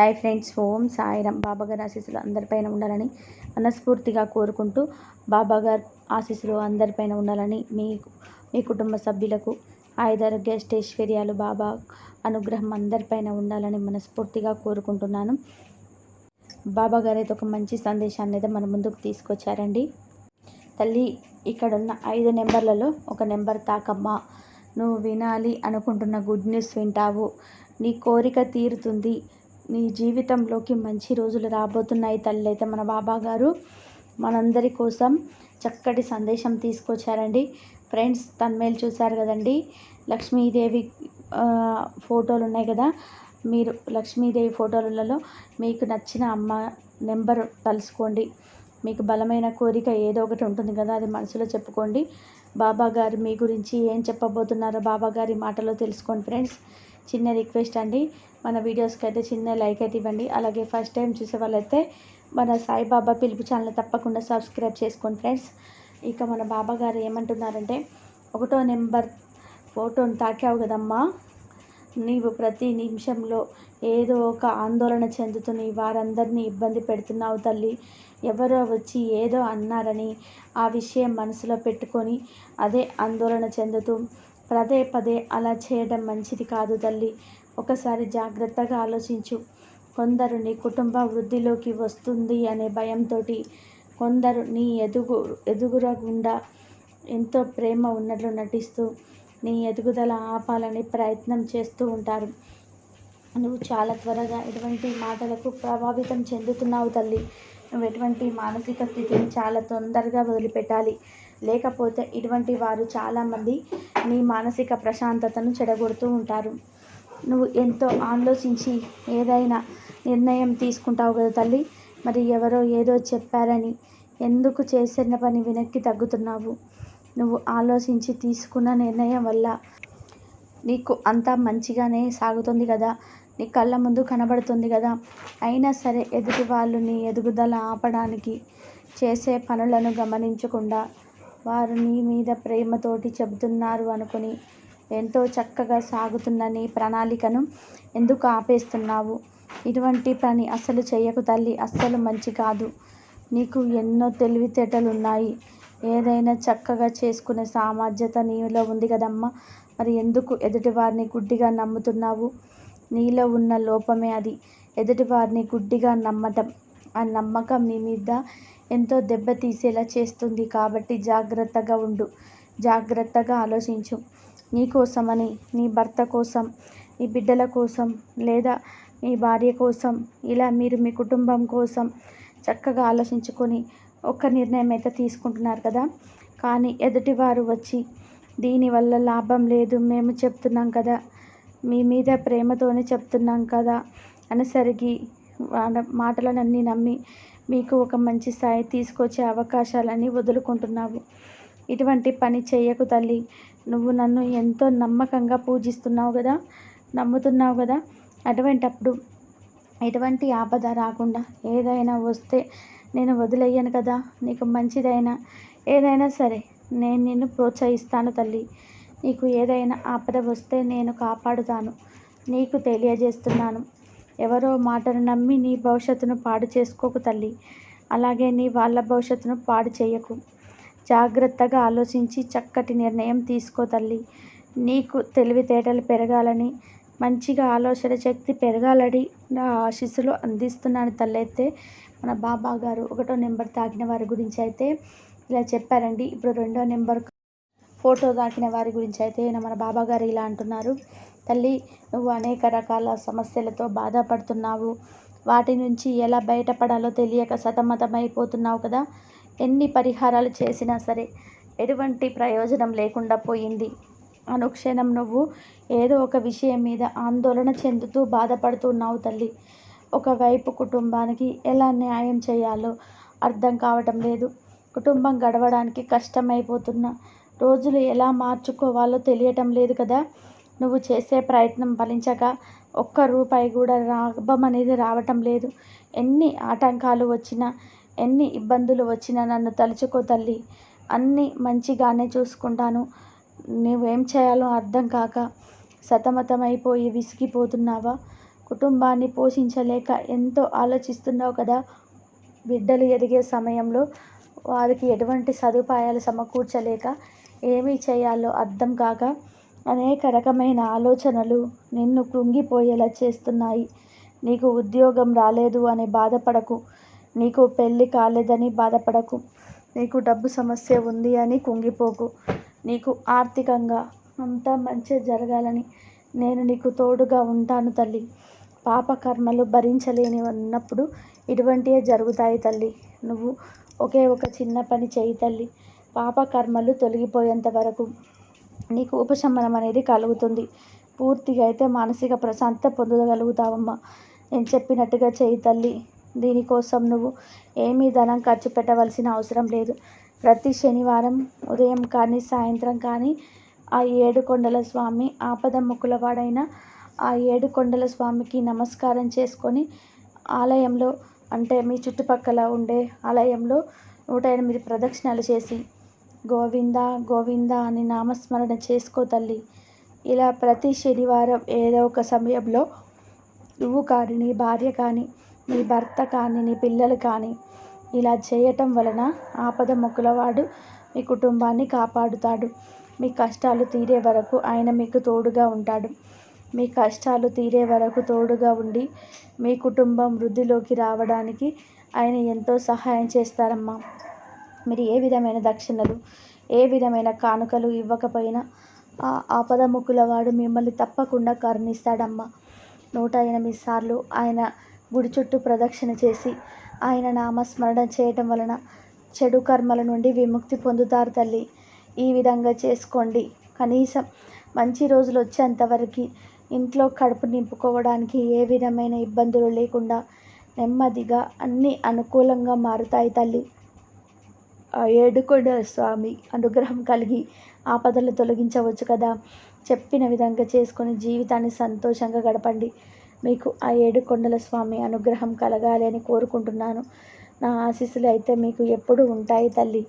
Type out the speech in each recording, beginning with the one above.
Hi friends ఓం సాయిరామ్. బాబాగారి ఆశీస్సులు అందరిపైన ఉండాలని మనస్ఫూర్తిగా కోరుకుంటూ బాబాగారి ఆశీస్సులు అందరిపైన ఉండాలని మీ మీ కుటుంబ సభ్యులకు ఆయుధారోగ్య అష్టైశ్వర్యాలు బాబా అనుగ్రహం అందరిపైన ఉండాలని మనస్ఫూర్తిగా కోరుకుంటున్నాను. బాబాగారు అయితే ఒక మంచి సందేశాన్ని అయితే మన ముందుకు తీసుకొచ్చారండి. తల్లి ఇక్కడున్న ఐదు నెంబర్లలో ఒక నెంబర్ తాకమ్మా. నువ్వు వినాలి అనుకుంటున్న గుడ్ న్యూస్ వింటావు. నీ కోరిక తీరుతుంది. నీ జీవితంలోకి మంచి రోజులు రాబోతున్నాయి తల్లి. అయితే మన బాబా గారు మనందరి కోసం చక్కటి సందేశం తీసుకొచ్చారండి. ఫ్రెండ్స్ తన్మేలు చూశారు కదండి. లక్ష్మీదేవి ఫోటోలు ఉన్నాయి కదా. మీరు లక్ష్మీదేవి ఫోటోలలో మీకు నచ్చిన అమ్మ నెంబర్ తలుసుకోండి మీకు బలమైన కోరిక ఏదో ఒకటి ఉంటుంది కదా అది మనసులో చెప్పుకోండి. బాబా గారు మీ గురించి ఏం చెప్పబోతున్నారో బాబా గారి మాటలో తెలుసుకోండి ఫ్రెండ్స్. చిన్న రిక్వెస్ట్ అండి. మన వీడియోస్కి అయితే చిన్న లైక్ అయితే ఇవ్వండి. అలాగే ఫస్ట్ టైం చూసే వాళ్ళైతే మన సాయిబాబా పిలుపు ఛానల్ తప్పకుండా సబ్స్క్రైబ్ చేసుకోండి ఫ్రెండ్స్. ఇక మన బాబా గారు ఏమంటున్నారంటే ఒకటో నెంబర్ ఫోటోని తాకావు కదమ్మా. నీవు ప్రతి నిమిషంలో ఏదో ఒక ఆందోళన చెందుతుని వారందరినీ ఇబ్బంది పెడుతున్నావు తల్లి. ఎవరో వచ్చి ఏదో అన్నారని ఆ విషయం మనసులో పెట్టుకొని అదే ఆందోళన చెందుతూ పదే పదే అలా చేయడం మంచిది కాదు తల్లి. ఒకసారి జాగ్రత్తగా ఆలోచించు. కొందరు నీ కుటుంబ వృద్ధిలోకి వస్తుంది అనే భయంతో కొందరు నీ ఎదుగు ఎదుగురగుండా ఎంతో ప్రేమ ఉన్నట్లు నటిస్తూ నీ ఎదుగుదల ఆపాలని ప్రయత్నం చేస్తూ ఉంటారు. నువ్వు చాలా త్వరగా ఎటువంటి మాటలకు ప్రభావితం చెందుతున్నావు తల్లి. నువ్వు ఎటువంటి మానసిక స్థితిని చాలా తొందరగా వదిలిపెట్టాలి. లేకపోతే ఇటువంటి వారు చాలామంది నీ మానసిక ప్రశాంతతను చెడగొడుతూ ఉంటారు. నువ్వు ఎంతో ఆలోచించి ఏదైనా నిర్ణయం తీసుకుంటావు కదా తల్లి. మరి ఎవరో ఏదో చెప్పారని ఎందుకు చేసిన పని వెనక్కి తగ్గుతున్నావు? నువ్వు ఆలోచించి తీసుకున్న నిర్ణయం వల్ల నీకు అంతా మంచిగానే సాగుతుంది కదా. నీ కళ్ళ ముందు కనబడుతుంది కదా. అయినా సరే ఎదుటి వాళ్ళు నీ ఎదుగుదల ఆపడానికి చేసే పనులను గమనించకుండా వారు నీ మీద ప్రేమతోటి చెబుతున్నారు అనుకుని ఎంతో చక్కగా సాగుతున్న నీ ప్రణాళికను ఎందుకు ఆపేస్తున్నావు? ఇటువంటి పని అస్సలు చేయకు తల్లి అస్సలు మంచి కాదు. నీకు ఎన్నో తెలివితేటలు ఉన్నాయి ఏదైనా చక్కగా చేసుకునే సామర్థ్యత నీలో ఉంది కదమ్మా. మరి ఎందుకు ఎదుటివారిని గుడ్డిగా నమ్ముతున్నావు? నీలో ఉన్న లోపమే అది. ఎదుటివారిని గుడ్డిగా నమ్మటం ఆ నమ్మకం నీ మీద ఎంతో దెబ్బతీసేలా చేస్తుంది. కాబట్టి జాగ్రత్తగా ఉండు. జాగ్రత్తగా ఆలోచించు. నీ కోసమని నీ భర్త కోసం నీ బిడ్డల కోసం లేదా మీ భార్య కోసం ఇలా మీరు మీ కుటుంబం కోసం చక్కగా ఆలోచించుకొని ఒక నిర్ణయం అయితే తీసుకుంటున్నారు కదా. కానీ ఎదుటివారు వచ్చి దీనివల్ల లాభం లేదు మేము చెప్తున్నాం కదా. మీ మీద ప్రేమతోనే చెప్తున్నాం కదా. అనేసరికి మాటలనన్నీ నమ్మి మీకు ఒక మంచి స్థాయి తీసుకొచ్చే అవకాశాలని వదులుకుంటున్నావు. ఇటువంటి పని చేయకు తల్లి. నువ్వు నన్ను ఎంతో నమ్మకంగా పూజిస్తున్నావు కదా నమ్ముతున్నావు కదా అటువంటప్పుడు ఎటువంటి ఆపద రాకుండా ఏదైనా వస్తే నేను వదిలేయను కదా? నీకు మంచిదైనా? ఏదైనా సరే నేను నిన్ను ప్రోత్సహిస్తాను తల్లి. నీకు ఏదైనా ఆపద వస్తే నేను కాపాడుతాను. నీకు తెలియజేస్తున్నాను. ఎవరో మాటను నమ్మి నీ భవిష్యత్తును పాడు చేసుకోకు తల్లి. అలాగే నీ వాళ్ళ భవిష్యత్తును పాడు చేయకు. జాగ్రత్తగా ఆలోచించి చక్కటి నిర్ణయం తీసుకో తల్లి. నీకు తెలివితేటలు పెరగాలని మంచిగా ఆలోచన శక్తి పెరగాలని నా ఆశీస్సులు అందిస్తున్నాను తల్లి. అయితే మన బాబా గారు ఒకటో నెంబర్ తాకిన వారి గురించి అయితే ఇలా చెప్పారండి. ఇప్పుడు రెండో నెంబర్ ఫోటో తాకిన వారి గురించి అయితే మన బాబా గారు ఇలా అంటున్నారు. తల్లి నువ్వు అనేక రకాల సమస్యలతో బాధపడుతున్నావు. వాటి నుంచి ఎలా బయటపడాలో తెలియక సతమతమైపోతున్నావు కదా? ఎన్ని పరిహారాలు చేసినా సరే ఎటువంటి ప్రయోజనం లేకుండా పోయింది. అనుక్షణం నువ్వు ఏదో ఒక విషయం మీద ఆందోళన చెందుతూ బాధపడుతున్నావు తల్లి. ఒకవైపు కుటుంబానికి ఎలా న్యాయం చేయాలో అర్థం కావటం లేదు. కుటుంబం గడవడానికి కష్టమైపోతున్న రోజులు ఎలా మార్చుకోవాలో తెలియటం లేదు కదా? నువ్వు చేసే ప్రయత్నం ఫలించక ఒక్క రూపాయి కూడా లాభం అనేది రావటం లేదు. ఎన్ని ఆటంకాలు వచ్చినా ఎన్ని ఇబ్బందులు వచ్చినా నన్ను తలుచుకో తల్లి. అన్నీ మంచిగానే చూసుకుంటాను. నువ్వేం చేయాలో అర్థం కాక సతమతమైపోయి విసిగిపోతున్నావా? కుటుంబాన్ని పోషించలేక ఎంతో ఆలోచిస్తున్నావు కదా? బిడ్డలు ఎదిగే సమయంలో వారికి ఎటువంటి సదుపాయాలు సమకూర్చలేక ఏమీ చేయాలో అర్థం కాక అనేక రకమైన ఆలోచనలు నిన్ను కృంగిపోయేలా చేస్తున్నాయి. నీకు ఉద్యోగం రాలేదు అని బాధపడకు. నీకు పెళ్ళి కాలేదని బాధపడకు. నీకు డబ్బు సమస్య ఉంది అని కుంగిపోకు. నీకు ఆర్థికంగా అంతా మంచి జరగాలని నేను నీకు తోడుగా ఉంటాను తల్లి. పాపకర్మలు భరించలేని ఉన్నప్పుడు ఇటువంటివే జరుగుతాయి తల్లి. నువ్వు ఒకే ఒక చిన్న పని చేయి తల్లి. పాపకర్మలు తొలగిపోయేంత వరకు నీకు ఉపశమనం అనేది కలుగుతుంది. పూర్తిగా అయితే మానసిక ప్రశాంతత పొందగలుగుతావమ్మా. నేను చెప్పినట్టుగా చేయి తల్లి. దీనికోసం నువ్వు ఏమీ ధనం ఖర్చు పెట్టవలసిన అవసరం లేదు. ప్రతి శనివారం ఉదయం కానీ సాయంత్రం కానీ ఆ ఏడు కొండల స్వామి ఆపద ముక్కులవాడైన ఆ ఏడు కొండల స్వామికి నమస్కారం చేసుకొని ఆలయంలో అంటే మీ చుట్టుపక్కల ఉండే ఆలయంలో నూట ఎనిమిది ప్రదక్షిణాలు చేసి గోవింద గోవింద అని నామస్మరణ చేసుకో తల్లి. ఇలా ప్రతి శనివారం ఏదో ఒక సమయంలో నువ్వు కానీ నీ భార్య కానీ నీ భర్త కానీ నీ పిల్లలు కానీ ఇలా చేయటం వలన ఆపద మొక్కులవాడు మీ కుటుంబాన్ని కాపాడుతాడు. మీ కష్టాలు తీరే వరకు ఆయన మీకు తోడుగా ఉంటాడు. మీ కష్టాలు తీరే వరకు తోడుగా ఉండి మీ కుటుంబం వృద్ధిలోకి రావడానికి ఆయన ఎంతో సహాయం చేస్తారమ్మా. మీరు ఏ విధమైన దక్షిణలు ఏ విధమైన కానుకలు ఇవ్వకపోయినా ఆ ఆపద వాడు మిమ్మల్ని తప్పకుండా కరుణిస్తాడమ్మా. నూట ఎనిమిది సార్లు ఆయన గుడి చుట్టూ ప్రదక్షిణ చేసి ఆయన నామస్మరణ చేయటం వలన చెడు కర్మల నుండి విముక్తి పొందుతారు తల్లి. ఈ విధంగా చేసుకోండి. కనీసం మంచి రోజులు వచ్చేంతవరకు ఇంట్లో కడుపు నింపుకోవడానికి ఏ విధమైన ఇబ్బందులు లేకుండా నెమ్మదిగా అన్నీ అనుకూలంగా మారుతాయి తల్లి. ఏడుకొండ స్వామి అనుగ్రహం కలిగి ఆపదలు తొలగించవచ్చు కదా. చెప్పిన విధంగా చేసుకొని జీవితాన్ని సంతోషంగా గడపండి. మీకు ఆ ఏడు కొండల స్వామి అనుగ్రహం కలగాలి అని కోరుకుంటున్నాను. నా ఆశీస్సులు అయితే మీకు ఎప్పుడు ఉంటాయి తల్లి.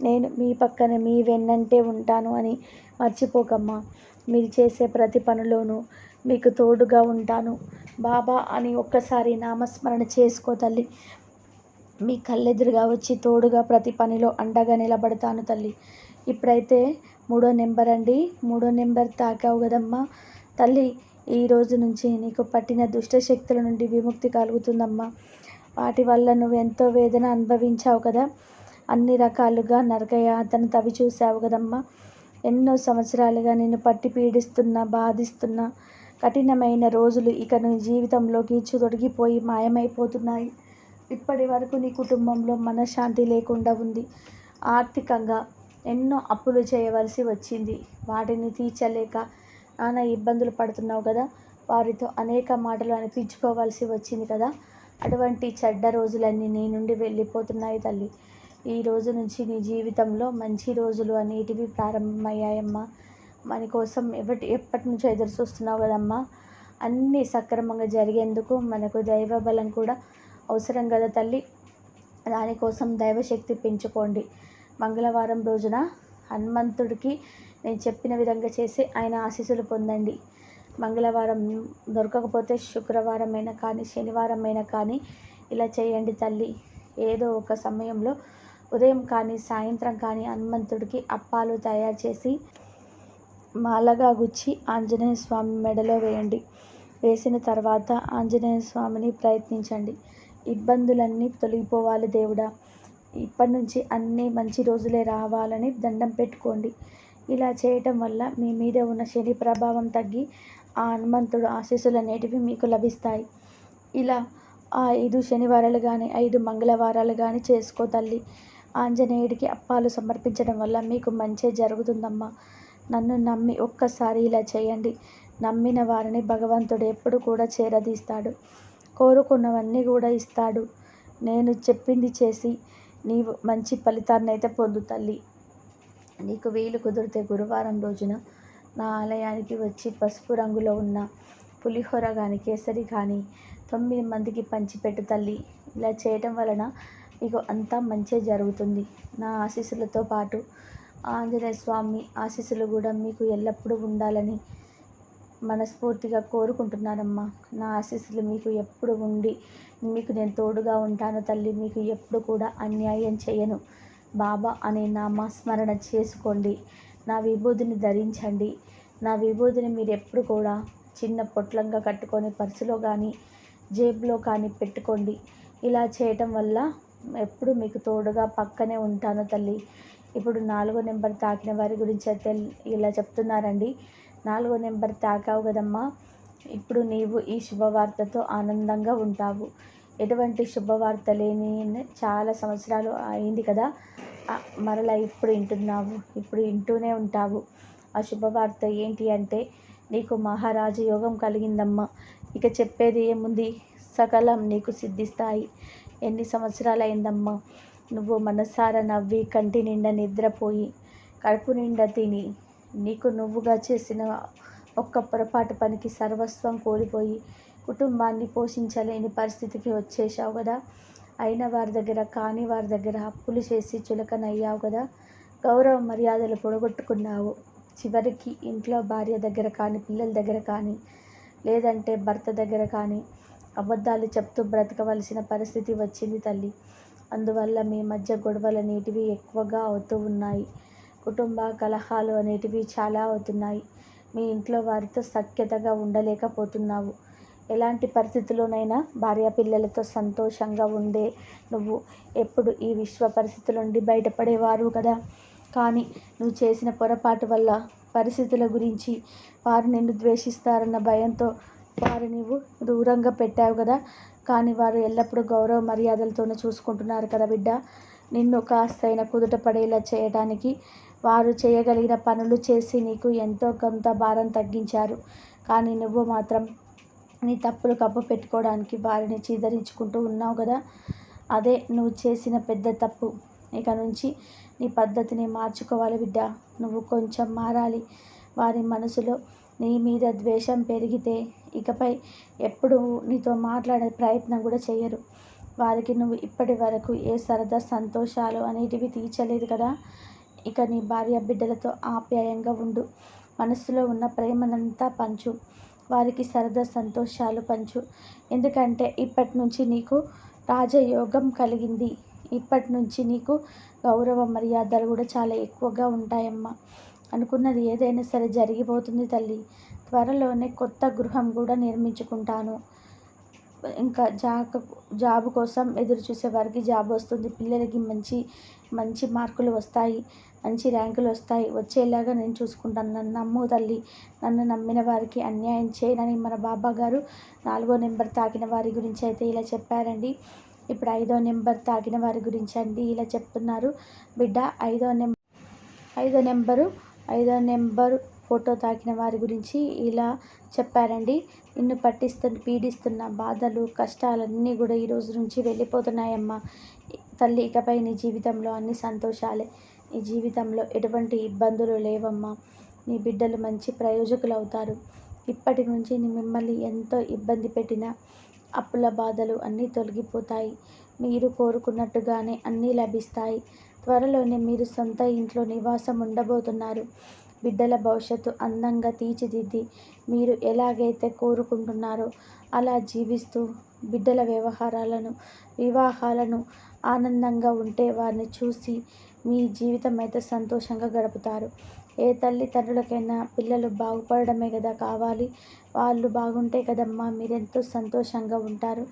నేను మీ పక్కన మీ వెన్నంటే ఉంటాను అని మర్చిపోకమ్మా. మీరు చేసే ప్రతి పనిలోనూ మీకు తోడుగా ఉంటాను. బాబా అని ఒక్కసారి నామస్మరణ చేసుకో తల్లి. మీ కళ్ళెదురుగా వచ్చి తోడుగా ప్రతి పనిలో అండగా నిలబడతాను తల్లి. ఇప్పుడైతే మూడో నెంబర్ అండి. మూడో నెంబర్ తాకావు కదమ్మా. తల్లి ఈ రోజు నుంచి నీకు పట్టిన దుష్ట శక్తుల నుండి విముక్తి కలుగుతుందమ్మా. వాటి వల్ల నువ్వు ఎంతో వేదన అనుభవించావు కదా. అన్ని రకాలుగా నరకయాతను తవి చూసావు కదమ్మా. ఎన్నో సంవత్సరాలుగా నిన్ను పట్టి పీడిస్తున్నా బాధిస్తున్న. కఠినమైన రోజులు ఇక నీ జీవితంలోకి తొడిగిపోయి మాయమైపోతున్నాయి. ఇప్పటి వరకు నీ కుటుంబంలో మనశ్శాంతి లేకుండా ఉంది. ఆర్థికంగా ఎన్నో అప్పులు చేయవలసి వచ్చింది. వాటిని తీర్చలేక నానా ఇబ్బందులు పడుతున్నావు కదా? వారితో అనేక మాటలు అనిపించుకోవాల్సి వచ్చింది కదా? అటువంటి చెడ్డ రోజులన్నీ నీ నుండి వెళ్ళిపోతున్నాయి తల్లి. ఈ రోజు నుంచి నీ జీవితంలో మంచి రోజులు అనేటివి ప్రారంభమయ్యాయమ్మా. మన కోసం ఎవటి ఎప్పటి నుంచో ఎదురు చూస్తున్నావు కదమ్మా. అన్నీ సక్రమంగా జరిగేందుకు మనకు దైవ బలం కూడా అవసరం కదా తల్లి? దానికోసం దైవశక్తి పెంచుకోండి. మంగళవారం రోజున హనుమంతుడికి నేను చెప్పిన విధంగా చేసి ఆయన ఆశీస్సులు పొందండి. మంగళవారం దొరకకపోతే శుక్రవారం అయినా కానీ శనివారం అయినా కానీ ఇలా చేయండి తల్లి. ఏదో ఒక సమయంలో ఉదయం కానీ సాయంత్రం కానీ హనుమంతుడికి అప్పాలు తయారు చేసి మాలగా గుచ్చి ఆంజనేయ స్వామి మెడలో వేయండి. వేసిన తర్వాత ఆంజనేయ స్వామిని ప్రయత్నించండి. ఇబ్బందులన్నీ తొలగిపోవాలి దేవుడా. ఇప్పటి నుంచి అన్నీ మంచి రోజులే రావాలని దండం పెట్టుకోండి. ఇలా చేయటం వల్ల మీ మీద ఉన్న శని ప్రభావం తగ్గి ఆ హనుమంతుడు ఆశీస్సులు అనేటివి మీకు లభిస్తాయి. ఇలా ఆ ఐదు శనివారాలు కానీ ఐదు మంగళవారాలు కానీ చేసుకో తల్లి. ఆంజనేయుడికి అప్పాలు సమర్పించడం వల్ల మీకు మంచి జరుగుతుందమ్మా. నన్ను నమ్మి ఒక్కసారి ఇలా చేయండి. నమ్మిన వారిని భగవంతుడు ఎప్పుడు కూడా చేరదీస్తాడు. కోరుకున్నవన్నీ కూడా ఇస్తాడు. నేను చెప్పింది చేసి నీవు మంచి ఫలితాన్ని అయితే పొందు తల్లి. నీకు వీలు కుదిరితే గురువారం రోజున నా ఆలయానికి వచ్చి పసుపు రంగులో ఉన్న పులిహోర కానీ కేసరి కానీ తొమ్మిది మందికి పంచిపెట్టు తల్లి. ఇలా చేయటం వలన మీకు అంతా మంచి జరుగుతుంది. నా ఆశీస్సులతో పాటు ఆంజనేయ స్వామి ఆశీస్సులు కూడా మీకు ఎల్లప్పుడూ ఉండాలని మనస్ఫూర్తిగా కోరుకుంటున్నానమ్మా నా ఆశీస్సులు మీకు ఎప్పుడు ఉండి మీకు నేను తోడుగా ఉంటాను తల్లి మీకు ఎప్పుడు కూడా అన్యాయం చేయను. బాబా అనే నామస్మరణ చేసుకోండి. నా విభూతిని ధరించండి. నా విభూతిని మీరు ఎప్పుడు కూడా చిన్న పొట్లంగా కట్టుకొని పర్సులో కానీ జేబులో కానీ పెట్టుకోండి. ఇలా చేయటం వల్ల ఎప్పుడు మీకు తోడుగా పక్కనే ఉంటాను తల్లి. ఇప్పుడు నాలుగో నెంబర్ తాకిన వారి గురించి అయితే ఇలా చెప్తున్నారండి. నాలుగో నెంబర్ తాకావు కదమ్మా. ఇప్పుడు నీవు ఈ శుభవార్తతో ఆనందంగా ఉంటావు. ఎటువంటి శుభవార్త లేని చాలా సంవత్సరాలు అయింది కదా. మరలా ఇప్పుడు వింటున్నావు. ఇప్పుడు వింటూనే ఉంటావు. ఆ శుభవార్త ఏంటి అంటే నీకు మహారాజ యోగం కలిగిందమ్మా. ఇక చెప్పేది ఏముంది? సకలం నీకు సిద్ధిస్తాయి. ఎన్ని సంవత్సరాలు అయిందమ్మా నువ్వు మనసారా నవ్వి కంటి నిండా నిద్రపోయి కడుపు నిండా తిని నీకు నువ్వుగా చేసిన ఒక్క పొరపాటు పనికి సర్వస్వం కోల్పోయి కుటుంబాన్ని పోషించలేని పరిస్థితికి వచ్చేసావు కదా. అయిన వారి దగ్గర కాని వారి దగ్గర అప్పులు చేసి చులకనయ్యావు కదా. గౌరవ మర్యాదలు పొడగొట్టుకున్నావు. చివరికి ఇంట్లో భార్య దగ్గర కానీ పిల్లల దగ్గర కానీ లేదంటే భర్త దగ్గర కానీ అబద్ధాలు చెప్తూ బ్రతకవలసిన పరిస్థితి వచ్చింది తల్లి. అందువల్ల మీ మధ్య గొడవలు అనేటివి ఎక్కువగా అవుతూ ఉన్నాయి. కుటుంబ కలహాలు అనేటివి చాలా అవుతున్నాయి. మీ ఇంట్లో వారితో సఖ్యతగా ఉండలేకపోతున్నావు. ఎలాంటి పరిస్థితుల్లోనైనా భార్య పిల్లలతో సంతోషంగా ఉండే నువ్వు ఎప్పుడు ఈ విశ్వ పరిస్థితుల నుండి బయటపడేవారు కదా. కానీ నువ్వు చేసిన పొరపాటు వల్ల పరిస్థితుల గురించి వారు నిన్ను ద్వేషిస్తారన్న భయంతో వారు నువ్వు దూరంగా పెట్టావు కదా. కానీ వారు ఎల్లప్పుడూ గౌరవ మర్యాదలతోనే చూసుకుంటున్నారు కదా బిడ్డ. నిన్ను కాస్తైనా కుదుట పడేలా చేయడానికి వారు చేయగలిగిన పనులు చేసి నీకు ఎంతో కొంత భారం తగ్గించారు. కానీ నువ్వు మాత్రం నీ తప్పులు కప్పు పెట్టుకోవడానికి వారిని చీదరించుకుంటూ ఉన్నావు కదా అదే నువ్వు చేసిన పెద్ద తప్పు. ఇక నుంచి నీ పద్ధతిని మార్చుకోవాలి బిడ్డ. నువ్వు కొంచెం మారాలి. వారి మనసులో నీ మీద ద్వేషం పెరిగితే ఇకపై ఎప్పుడు నీతో మాట్లాడే ప్రయత్నం కూడా చేయరు వారికి నువ్వు ఇప్పటి వరకు ఏ సరదా సంతోషాలు అనేటివి తీర్చలేదు కదా? ఇక నీ భార్య బిడ్డలతో ఆప్యాయంగా ఉండు. మనసులో ఉన్న ప్రేమనంతా పంచు. వారికి సరదా సంతోషాలు పంచు. ఎందుకంటే ఇప్పటి నుంచి నీకు రాజయోగం కలిగింది. ఇప్పటి నుంచి నీకు గౌరవ మర్యాదలు కూడా చాలా ఎక్కువగా ఉంటాయమ్మా. అనుకున్నది ఏదైనా సరే జరిగిపోతుంది తల్లి. త్వరలోనే కొత్త గృహం కూడా నిర్మించుకుంటాను. ఇంకా జాబ్ జాబ్ కోసం ఎదురు చూసేవారికి జాబ్ వస్తుంది. పిల్లలకి మంచి మంచి మార్కులు వస్తాయి. మంచి ర్యాంకులు వస్తాయి. వచ్చేలాగా నేను చూసుకుంటాను. నన్ను నమ్ము తల్లి. నన్ను నమ్మిన వారికి అన్యాయం చేయనని మన బాబా గారు నాలుగో నెంబర్ తాకిన వారి గురించి అయితే ఇలా చెప్పారండి. ఇప్పుడు ఐదో నెంబర్ తాకిన వారి గురించి అండి ఇలా చెప్తున్నారు. బిడ్డ ఐదో నెంబర్ ఐదో నెంబరు ఐదో నెంబరు ఫోటో తాకిన వారి గురించి ఇలా చెప్పారండి. నిన్ను పట్టిస్తున్న పీడిస్తున్న బాధలు కష్టాలన్నీ కూడా ఈ రోజు నుంచి వెళ్ళిపోతున్నాయమ్మా. తల్లి ఇకపై నీ జీవితంలో అన్ని సంతోషాలే. నీ జీవితంలో ఎటువంటి ఇబ్బందులు లేవమ్మా. నీ బిడ్డలు మంచి ప్రయోజకులు అవుతారు ఇప్పటి నుంచి నీ మిమ్మల్ని ఎంతో ఇబ్బంది పెట్టిన అప్పుల బాధలు అన్నీ తొలగిపోతాయి. మీరు కోరుకున్నట్టుగానే అన్నీ లభిస్తాయి. త్వరలోనే మీరు సొంత ఇంట్లో నివాసం ఉండబోతున్నారు. బిడ్డల భవిష్యత్తు అందంగా తీర్చిదిద్ది మీరు ఎలాగైతే కోరుకుంటున్నారో అలా జీవిస్తూ బిడ్డల వ్యవహారాలను వివాహాలను ఆనందంగా ఉంటే వారిని చూసి మీ జీవితం అయితే సంతోషంగా గడుపుతారు. ఏ తల్లిదండ్రులకైనా పిల్లలు బాగుపడడమే కదా కావాలి. వాళ్ళు బాగుంటే కదమ్మా మీరెంతో సంతోషంగా ఉంటారు.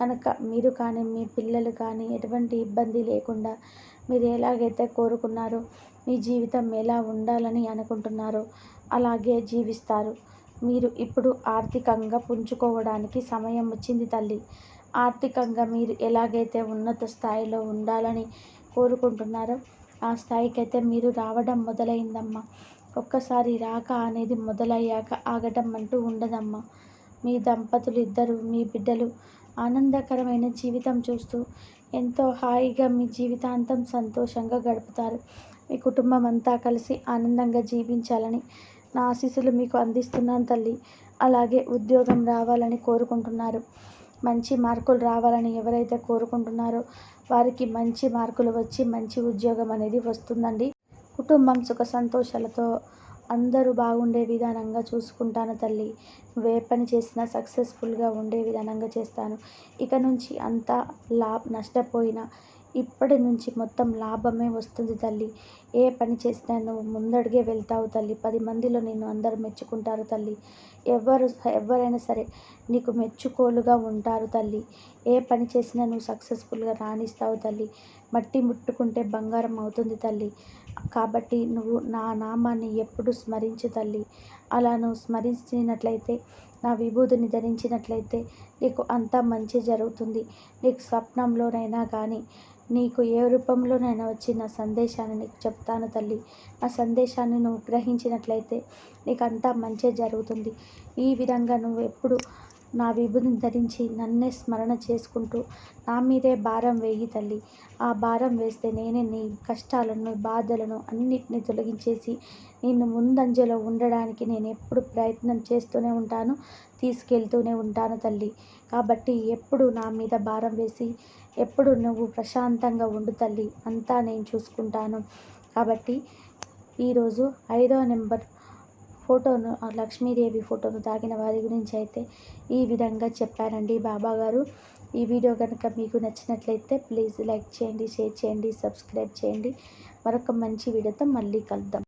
కనుక మీరు కానీ మీ పిల్లలు కానీ ఎటువంటి ఇబ్బంది లేకుండా మీరు ఎలాగైతే కోరుకున్నారో మీ జీవితం ఎలా ఉండాలని అనుకుంటున్నారో అలాగే జీవిస్తారు. మీరు ఇప్పుడు ఆర్థికంగా పుంజుకోవడానికి సమయం వచ్చింది తల్లి. ఆర్థికంగా మీరు ఎలాగైతే ఉన్నత స్థాయిలో ఉండాలని కోరుకుంటున్నారో ఆ స్థాయికైతే మీరు రావడం మొదలైందమ్మా. ఒక్కసారి రాక అనేది మొదలయ్యాక ఆగటం అంటూ ఉండదమ్మా. మీ దంపతులు ఇద్దరు మీ బిడ్డలు ఆనందకరమైన జీవితం చూస్తూ ఎంతో హాయిగా మీ జీవితాంతం సంతోషంగా గడుపుతారు. మీ కుటుంబం అంతా కలిసి ఆనందంగా జీవించాలని నా ఆశీస్సులు మీకు అందిస్తున్నాను తల్లి. అలాగే ఉద్యోగం రావాలని కోరుకుంటున్నారు. మంచి మార్కులు రావాలని ఎవరైతే కోరుకుంటున్నారో వారికి మంచి మార్కులు వచ్చి మంచి ఉద్యోగం అనేది వస్తుందండి. కుటుంబం సుఖ సంతోషాలతో అందరూ బాగుండే విధానంగా చూసుకుంటాను తల్లి. నువ్వు పని చేసినా సక్సెస్ఫుల్గా ఉండే విధానంగా చేస్తాను. ఇక నుంచి అంతా లా నష్టపోయినా ఇప్పటి నుంచి మొత్తం లాభమే వస్తుంది తల్లి. ఏ పని చేసినా నువ్వు ముందడిగే వెళ్తావు తల్లి. పది మందిలో నేను అందరూ మెచ్చుకుంటారు తల్లి. ఎవరు ఎవరైనా సరే నీకు మెచ్చుకోలుగా ఉంటారు తల్లి. ఏ పని చేసినా నువ్వు సక్సెస్ఫుల్గా రాణిస్తావు తల్లి. మట్టి ముట్టుకుంటే బంగారం అవుతుంది తల్లి. కాబట్టి నువ్వు నా నామాన్ని ఎప్పుడు స్మరించు తల్లి. అలా నువ్వు స్మరించినట్లయితే నా విభూతిని ధరించినట్లయితే నీకు అంతా మంచి జరుగుతుంది. నీకు స్వప్నంలోనైనా కానీ నీకు ఏ రూపంలోనైనా వచ్చి నా సందేశాన్ని నీకు చెప్తాను తల్లి. నా సందేశాన్ని నువ్వు గ్రహించినట్లయితే నీకు అంతా మంచి జరుగుతుంది. ఈ విధంగా నువ్వు ఎప్పుడు నా విభుని ధరించి నన్నే స్మరణ చేసుకుంటూ నా మీదే భారం వేయి తల్లి. ఆ భారం వేస్తే నేనే నీ కష్టాలను బాధలను అన్నిటిని తొలగించేసి నిన్ను ముందంజలో ఉండడానికి నేను ఎప్పుడు ప్రయత్నం చేస్తూనే ఉంటాను తీసుకెళ్తూనే ఉంటాను తల్లి. కాబట్టి ఎప్పుడు నా మీద భారం వేసి ఎప్పుడు నువ్వు ప్రశాంతంగా ఉండు తల్లి. అంతా నేను చూసుకుంటాను. కాబట్టి ఈరోజు ఐదో నెంబర్ ఫోటోను ఆ లక్ష్మీదేవి ఫోటోను తాకిన వారి గురించి అయితే ఈ విధంగా చెప్పారండి బాబా గారు. ఈ వీడియో కనుక మీకు నచ్చినట్లయితే ప్లీజ్ లైక్ చేయండి షేర్ చేయండి సబ్స్క్రైబ్ చేయండి. మరొక మంచి వీడియోతో మళ్ళీ కలుద్దాం.